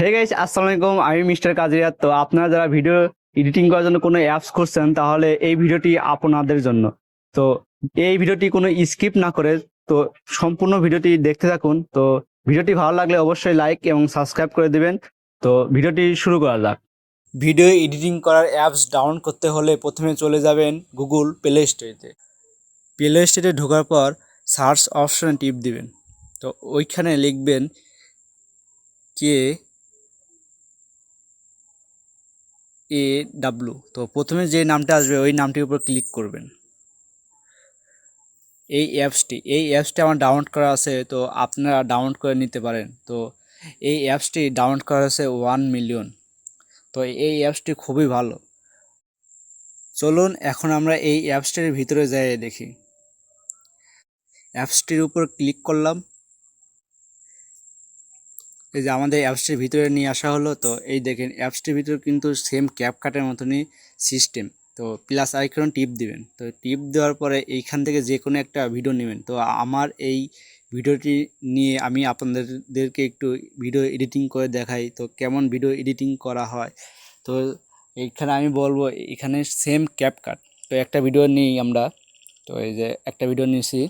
Guys আসসালামু আলাইকুম আমি মিস্টার কাজিয়াত তো আপনারা যারা ভিডিও এডিটিং করার জন্য কোনো অ্যাপস করছেন তাহলে এই ভিডিওটি আপনাদের জন্য। তো এই ভিডিওটি কোনো স্কিপ না করে, তো সম্পূর্ণ ভিডিওটি দেখতে থাকুন। তো ভিডিওটি ভালো লাগলে অবশ্যই লাইক এবং সাবস্ক্রাইব করে দেবেন। তো ভিডিওটি শুরু করা যাক। ভিডিও এডিটিং করার অ্যাপস ডাউনলোড করতে হলে প্রথমে চলে যাবেন গুগল প্লে স্টোরেতে প্লে স্টোরে ঢোকার পর সার্চ অপশনে টিপ দিবেন। তো ওইখানে লিখবেন কে এ ডাব্লু তো প্রথমে যে নামটা আসবে, ওই নামটির উপর ক্লিক করবেন। এই অ্যাপসটি এই অ্যাপসটি আমার ডাউনলোড করা আছে, তো আপনারা ডাউনলোড করে নিতে পারেন। তো এই অ্যাপসটি ডাউনলোড করা আছে ওয়ান মিলিয়ন তো এই অ্যাপসটি খুবই ভালো। চলুন এখন আমরা এই অ্যাপসটির ভিতরে যাই দেখি। অ্যাপসটির উপর ক্লিক করলাম। এই যে আমাদের অ্যাপসটির ভিতরে নিয়ে আসা হলো, তো এই দেখেন অ্যাপসটির ভিতরে কিন্তু সেম ক্যাপকাটের মতনই সিস্টেম তো প্লাস আইকন টিপ দিবেন। তো টিপ দেওয়ার পরে এইখান থেকে যে কোনো একটা ভিডিও নেবেন। তো আমার এই ভিডিওটি নিয়ে আমি আপনাদেরকে একটু ভিডিও এডিটিং করে দেখাই, তো কেমন ভিডিও এডিটিং করা হয়। তো এইখানে আমি বলব, এখানে সেম ক্যাপকাট তো একটা ভিডিও নিই আমরা। তো এই যে একটা ভিডিও নিয়েছি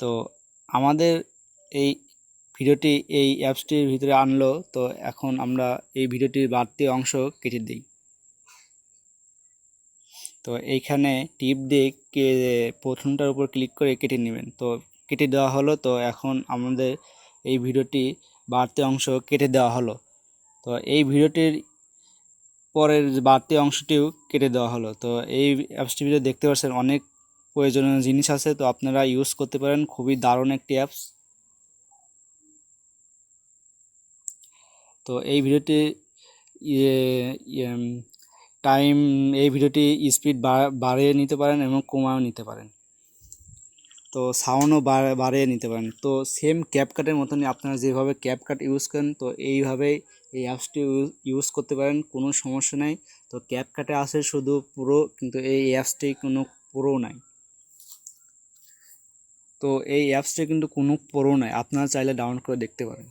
তো আমাদের এই ভিডিওটি এই অ্যাপসটির ভিতরে আনলো, তো এখন আমরা এই ভিডিওটির বাড়তি অংশ কেটে দিই। তো এইখানে টিপ দিয়ে প্রথমটার উপর ক্লিক করে কেটে নেবেন। তো কেটে দেওয়া হলো, তো এখন আমাদের এই ভিডিওটি বাড়তি অংশ কেটে দেওয়া হলো। তো এই ভিডিওটির পরের বাড়তি অংশটিও কেটে দেওয়া হলো। তো এই অ্যাপসটি ভিডিও দেখতে পাচ্ছেন, অনেক প্রয়োজনীয় জিনিস আছে, তো আপনারা ইউজ করতে পারেন। খুবই দারুণ একটি অ্যাপস। তো এই ভিডিওটি ইয়ে ইয়ে টাইম এই ভিডিওটি স্পিড বাড়িয়ে নিতে পারেন এবং কমাও নিতে পারেন। তো সাউন্ডও বাড়িয়ে নিতে পারেন। তো সেম ক্যাপকাটের মতনই আপনারা যেভাবে ক্যাপকাট ইউজ করেন, তো এইভাবেই এই অ্যাপসটি ইউজ করতে পারেন, কোনো সমস্যা নেই। তো ক্যাপকাটে আসে শুধু পুরো, কিন্তু এই অ্যাপসটি কোনো পুরো নাই। তো এই অ্যাপসটি কিন্তু কোনো পুরো নাই, আপনারা চাইলে ডাউনলোড করে দেখতে পারেন।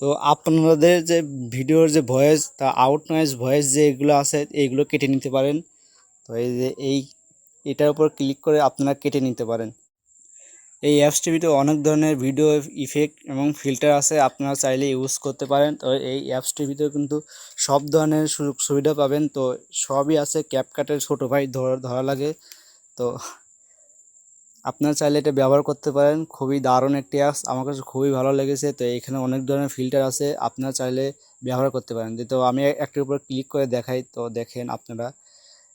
তো আপনাদের যে ভিডিওর যে ভয়েস তা আউট নয়েজ ভয়েস যে এগুলো আছে এইগুলো কেটে নিতে পারেন। তো এই যে এই, এটার উপর ক্লিক করে আপনারা কেটে নিতে পারেন। এই অ্যাপস টিভিতে অনেক ধরনের ভিডিও ইফেক্ট এবং ফিল্টার আছে, আপনারা চাইলে ইউজ করতে পারেন। তো এই অ্যাপস টিভিতেও কিন্তু সব ধরনের সুযোগ সুবিধা পাবেন। তো সবই আছে ক্যাপকাটের ছোটো ভাই ধরা ধরা লাগে। তো আপনারা চাইলে এটা ব্যবহার করতে পারেন। খুবই দারুণ একটি অ্যাপস আমার কাছে খুবই ভালো লেগেছে। তো এখানে অনেক ধরনের ফিল্টার আছে। আপনারা চাইলে ব্যবহার করতে পারেন। তো আমি একটির উপর ক্লিক করে দেখাই। তো দেখেন আপনারা।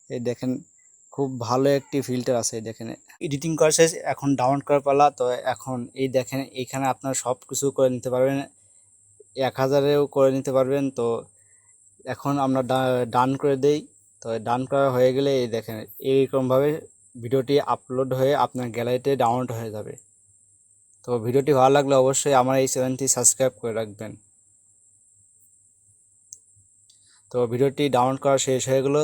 এই দেখেন, খুব ভালো একটি ফিল্টার আছে দেখেন। এডিটিং করা শেষ এখন ডাউনলোড করার পালা। তো এখন এই দেখেন এইখানে আপনারা সব কিছু করে নিতে পারবেন। এক হাজারেও করে নিতে পারবেন। তো এখন আমরা ডান করে দেই। তো ডান করা হয়ে গেলে এই দেখেন, এইরকমভাবে ভিডিওটি আপলোড হয়ে আপনার গ্যালারিতে ডাউনলোড হয়ে যাবে। তো ভিডিওটি ভালো লাগলে অবশ্যই আমার এই চ্যানেলটি সাবস্ক্রাইব করে রাখবেন। তো ভিডিওটি ডাউনলোড করা শেষ হয়ে গেলো।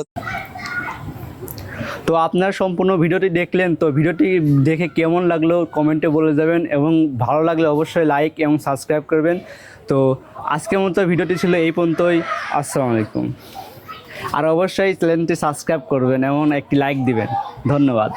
তো আপনার সম্পূর্ণ ভিডিওটি দেখলেন, তো ভিডিওটি দেখে কেমন লাগল কমেন্টে বলে যাবেন এবং ভালো লাগলে অবশ্যই লাইক এবং সাবস্ক্রাইব করবেন। তো আজকের মতো ভিডিওটি ছিল এই পর্যন্তই। আসসালামু আলাইকুম। আর অবশ্যই চ্যানেলটি সাবস্ক্রাইব করবেন এবং একটি লাইক দিবেন। ধন্যবাদ।